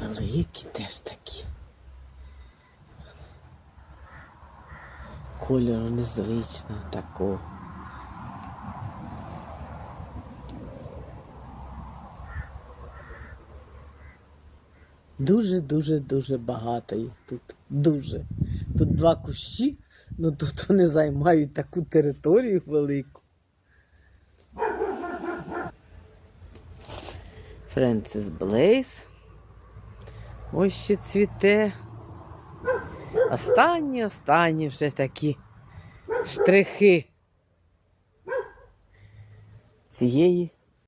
великі теж такі. Кольору незвичного такого. Дуже-дуже дуже багато їх тут. Дуже. Тут два кущі, ну тут вони займають таку територію велику. Френсіс Блейз. Ось ще цвіте. Останні, останні вже такі штрихи цієї